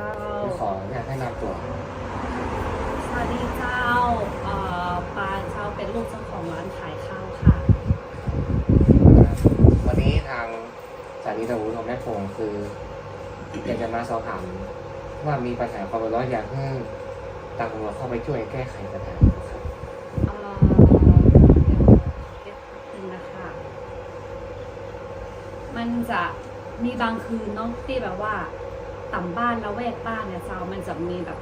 ครับเจ้าผมขออยากให้นำตัวสวัสดีเจ้าเอ่อปานเจ้าเป็นลูกเจ้าของร้านขายข้าวค่ะวันนี้ทางสถานีตำรวจของแม่พงคืออยากจะมาสอบถามว่ามีปัญหาความเดือดร้อนอยากให้ตำรวจเข้าไปช่วยแก้ไขปัญหาครับเอ่อเดี๋ยวเก็บนึงนะคะ มันจะมีบางคืนเนาะที่แบบว่า ต่ำบ้านแล้วแวกบ้านเนี่ยเจ้ามันจะมีแบบ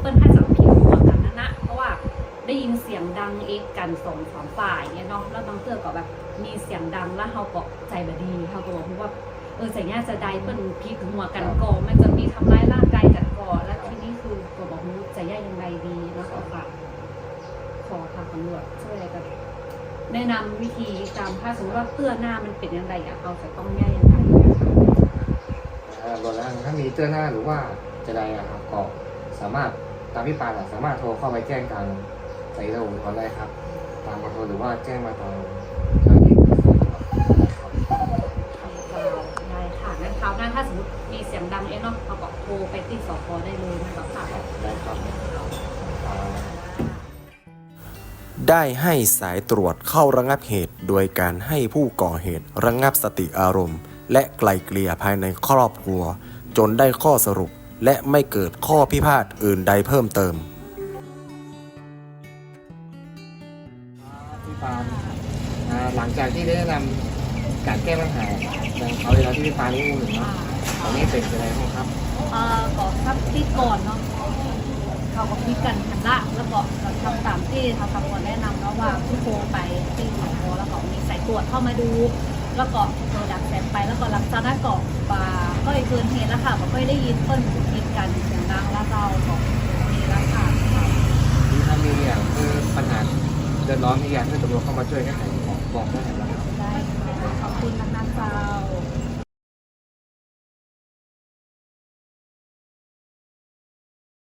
เปิ้นให้จับผิดหัวกันนะนะเพราะว่าได้ยินเสียงดังเอกกันสองสามฝ่ายเนี่ยเนาะแล้วบางเทื่อก็แบบมีเสียงดังแล้วเขาก็ใจบดีเขาก็บอกว่าเออใจเนี้ยจะได้เปิ้นพีกหัวกันก่อมันจะมีทำร้ายร่างกายกันก่อแล้วทีนี้คือก็บอกว่าใจแย่ยังไงดีเนาะก็ฝากขอทางตำรวจช่วยอะไรกันแนะนำวิธีการถ้าสมมติว่าเพื่อหน้ามันเป็นยังไงอะเราจะต้องแย่ยังไงนะคะ เอ่อรวมแล้วถ้ามีเจ้าหน้าหรือว่าจะใดอะครับก็สามารถตามพี่ปานสามารถโทรเข้าไปแจ้งทางสานีตำรวจก่อนได้ครับ ตามเบอร์โทรหรือว่าแจ้งมาทางเจ้าหน้าที่ครับได้ค่ะงั้นคราวหน้าถ้าสมมติมีเสียงดังเอ๊ะเนาะเราก็โทรไปที่สพได้เลยนะคะค่ะได้ครับได้ให้สายตรวจเข้าระงับเหตุ โดยการให้ผู้ก่อเหตุระงับสติอารมณ์ และไกลเกลี่ยภายในครอบครัว จนได้ข้อสรุป และไม่เกิดข้อพิพาทอื่นใดเพิ่มเติมพี่ปานอ่าหลังจากที่ได้แนะนำการแก้ปัญหาอย่างเขาวที่เราที่พี่ปานนี่หนึ่งเนาะตอนนี้เป็นยังไงบ้างครับเอ่อก่อนครับที่ก่อนเนาะเขาก็คุยกันหันละแล้วก็ทำตามที่ทางตำรวจแนะนำเนาะว่าผู้โทรไปที่สพแล้วก็มีสายตรวจเข้ามาดู แล้วก็โดนดักแสงไปแล้วก็หลังจากนั้นก็ปาก็เกินเหตุแล้วค่ะก็ไม่ได้ยินเปิ้ลกินกันเสียงดังแล้วเราของมีแล้วค่ะที่ถ้ามีอย่างคือปัญหาเดือดร้อนที่อยากให้ตำรวจเข้ามาช่วยแก้ไขบอกบอกได้ไหมครับได้ขอบคุณนะคะเจ้า